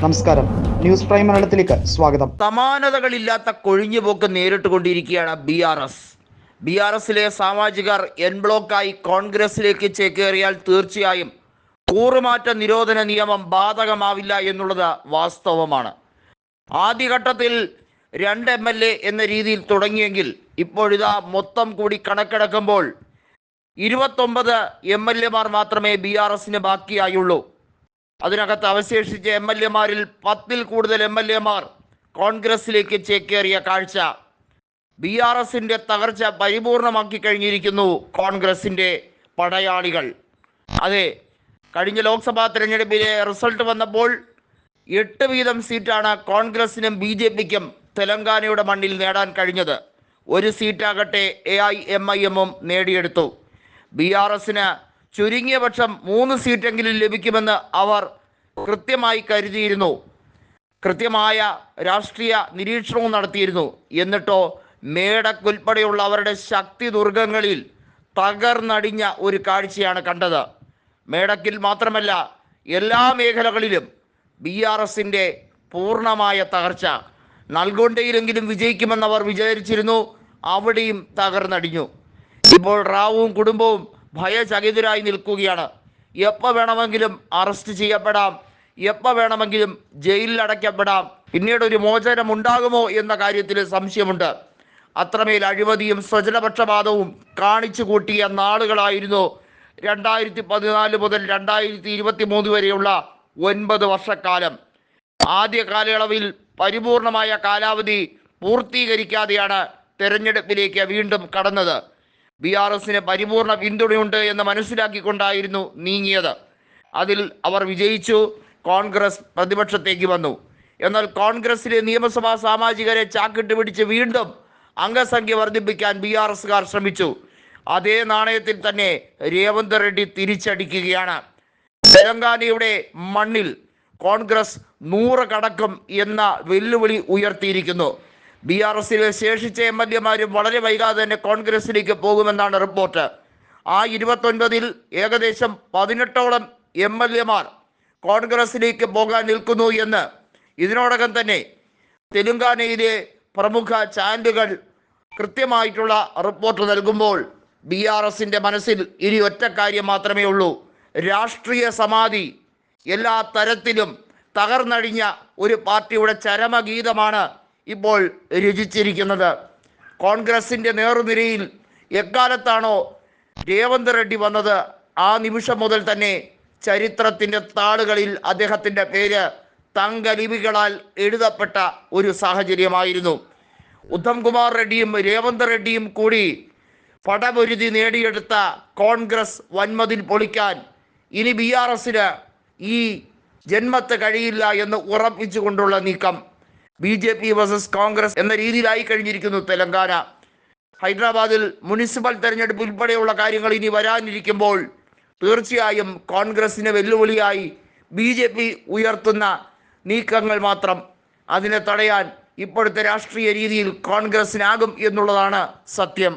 നമസ്കാരം. News prime മലയാളത്തിലേക്ക് സ്വാഗതം. സമാനതകളില്ലാത്ത കൊഴിഞ്ഞുപോക്ക് നേരിട്ടുകൊണ്ടിരിക്കുകയാണ് B R S B R എസിലെ സാമാജികർ എൻ ബ്ലോക്കായി കോൺഗ്രസിലേക്ക് ചേക്കേറിയാൽ തീർച്ചയായും കൂറുമാറ്റ നിരോധന നിയമം ബാധകമാവില്ല എന്നുള്ളത് വാസ്തവമാണ്. ആദ്യഘട്ടത്തിൽ രണ്ട് എം എൽ എ എന്ന രീതിയിൽ തുടങ്ങിയെങ്കിൽ ഇപ്പോഴിതാ മൊത്തം കൂടി കണക്കെടുക്കുമ്പോൾ ഇരുപത്തൊമ്പത് എം എൽ എമാർ മാത്രമേ ബി ആർ എസിന് ബാക്കിയായുള്ളൂ. അതിനകത്ത് അവശേഷിച്ച എം എൽ എമാരിൽ പത്തിൽ കൂടുതൽ എം എൽ എമാർ കോൺഗ്രസിലേക്ക് ചേക്കേറിയ കാഴ്ച. ബി ആർ എസിന്റെ തകർച്ച പരിപൂർണമാക്കി കഴിഞ്ഞിരിക്കുന്നു കോൺഗ്രസിന്റെ പടയാളികൾ. അതെ കഴിഞ്ഞ ലോക്സഭാ തെരഞ്ഞെടുപ്പിലെ റിസൾട്ട് വന്നപ്പോൾ എട്ട് വീതം സീറ്റാണ് കോൺഗ്രസിനും ബി ജെ പിക്കും തെലങ്കാനയുടെ മണ്ണിൽ നേടാൻ കഴിഞ്ഞത്. ഒരു സീറ്റാകട്ടെ എ ഐ എം ഐ എമ്മും നേടിയെടുത്തു. ബി ആർ എസിന് ചുരുങ്ങിയ പക്ഷം മൂന്ന് സീറ്റെങ്കിലും ലഭിക്കുമെന്ന് അവർ കൃത്യമായി കരുതിയിരുന്നു. കൃത്യമായ രാഷ്ട്രീയ നിരീക്ഷണവും നടത്തിയിരുന്നു. എന്നിട്ടോ മേടക്കുൾപ്പെടെയുള്ള അവരുടെ ശക്തി ദുർഗങ്ങളിൽ തകർന്നടിഞ്ഞ ഒരു കാഴ്ചയാണ് കണ്ടത്. മേടക്കിൽ മാത്രമല്ല എല്ലാ മേഖലകളിലും ബി ആർ എസിന്റെ പൂർണമായ തകർച്ച. നൽകൊണ്ടയിലെങ്കിലും വിജയിക്കുമെന്നവർ വിചാരിച്ചിരുന്നു അവിടെയും തകർന്നടിഞ്ഞു. ഇപ്പോൾ റാവുവും കുടുംബവും ഭയചകിതരായി നിൽക്കുകയാണ്. എപ്പോൾ വേണമെങ്കിലും അറസ്റ്റ് ചെയ്യപ്പെടാം. എപ്പോൾ വേണമെങ്കിലും ജയിലിൽ അടയ്ക്കപ്പെടാം. പിന്നീട് ഒരു മോചനം ഉണ്ടാകുമോ എന്ന കാര്യത്തിൽ സംശയമുണ്ട്. അത്രമേൽ അഴിമതിയും സ്വജനപക്ഷപാതവും കാണിച്ചു കൂട്ടിയ നാളുകളായിരുന്നു രണ്ടായിരത്തി പതിനാല് മുതൽ രണ്ടായിരത്തി ഇരുപത്തി മൂന്ന് വരെയുള്ള ഒൻപത് വർഷക്കാലം. ആദ്യ കാലയളവിൽ പരിപൂർണമായ കാലാവധി പൂർത്തീകരിക്കാതെയാണ് തെരഞ്ഞെടുപ്പിലേക്ക് വീണ്ടും കടന്നത്. ബി ആർ എസിന് പരിപൂർണ പിന്തുണയുണ്ട് എന്ന് മനസ്സിലാക്കിക്കൊണ്ടായിരുന്നു നീങ്ങിയത്. അതിൽ അവർ വിജയിച്ചു കോൺഗ്രസ് പ്രതിപക്ഷത്തേക്ക് വന്നു. എന്നാൽ കോൺഗ്രസിലെ നിയമസഭാ സാമാജികരെ ചാക്കിട്ട് പിടിച്ച് വീണ്ടും അംഗസംഖ്യ വർദ്ധിപ്പിക്കാൻ ബി ആർ എസുകാർ ശ്രമിച്ചു. അതേ നാണയത്തിൽ തന്നെ രേവന്ത് റെഡ്ഡി തിരിച്ചടിക്കുകയാണ്. തെലങ്കാനയുടെ മണ്ണിൽ കോൺഗ്രസ് നൂറ് കടക്കും എന്ന വെല്ലുവിളി ഉയർത്തിയിരിക്കുന്നു. ബി ആർ എസിലെ ശേഷിച്ച എം എൽ എമാരും വളരെ വൈകാതെ തന്നെ കോൺഗ്രസിലേക്ക് പോകുമെന്നാണ് റിപ്പോർട്ട്. ആ ഇരുപത്തൊൻപതിൽ ഏകദേശം പതിനെട്ടോളം എം എൽ എമാർ കോൺഗ്രസിലേക്ക് പോകാൻ നിൽക്കുന്നു എന്ന്. ഇതിനോടകം തന്നെ തെലുങ്കാനയിലെ പ്രമുഖ ചാനലുകൾ കൃത്യമായിട്ടുള്ള റിപ്പോർട്ട് നൽകുമ്പോൾ ബി ആർ എസിന്റെ മനസ്സിൽ ഇനി ഒറ്റ കാര്യം മാത്രമേ ഉള്ളൂ. രാഷ്ട്രീയ സമാധി എല്ലാ തരത്തിലും തകർന്നടിഞ്ഞ ഒരു പാർട്ടിയുടെ ചരമഗീതമാണ് ഇപ്പോൾ രചിച്ചിരിക്കുന്നത് കോൺഗ്രസിന്റെ നേറുനിരയിൽ എക്കാലത്താണോ രേവന്ത് റെഡ്ഡി വന്നത്? ആ നിമിഷം മുതൽ തന്നെ ചരിത്രത്തിന്റെ താളുകളിൽ അദ്ദേഹത്തിന്റെ പേര് തങ്കലിപികളാൽ എഴുതപ്പെട്ട ഒരു സാഹചര്യമായിരുന്നു. ഉദ്ധംകുമാർ റെഡ്ഡിയും രേവന്ത് റെഡ്ഡിയും കൂടി പടപൊരുതി നേടിയെടുത്ത കോൺഗ്രസ് വൻമതിൽ പൊളിക്കാൻ ഇനി ബി ആർ എസിന് ഈ ജന്മത്ത് കഴിയില്ല എന്ന് ഉറപ്പിച്ചുകൊണ്ടുള്ള നീക്കം B J P versus Congress എന്ന രീതിയിലായി കഴിഞ്ഞിരിക്കുന്നു തെലങ്കാന. ഹൈദരാബാദിൽ മുനിസിപ്പൽ തെരഞ്ഞെടുപ്പ് ഉൾപ്പെടെയുള്ള കാര്യങ്ങൾ ഇനി വരാനിരിക്കുമ്പോൾ തീർച്ചയായും കോൺഗ്രസിന് വെല്ലുവിളിയായി ബി ജെ പി ഉയർത്തുന്ന നീക്കങ്ങൾ മാത്രം അതിനെ തടയാൻ ഇപ്പോഴത്തെ രാഷ്ട്രീയ രീതിയിൽ കോൺഗ്രസിനാകും എന്നുള്ളതാണ് സത്യം.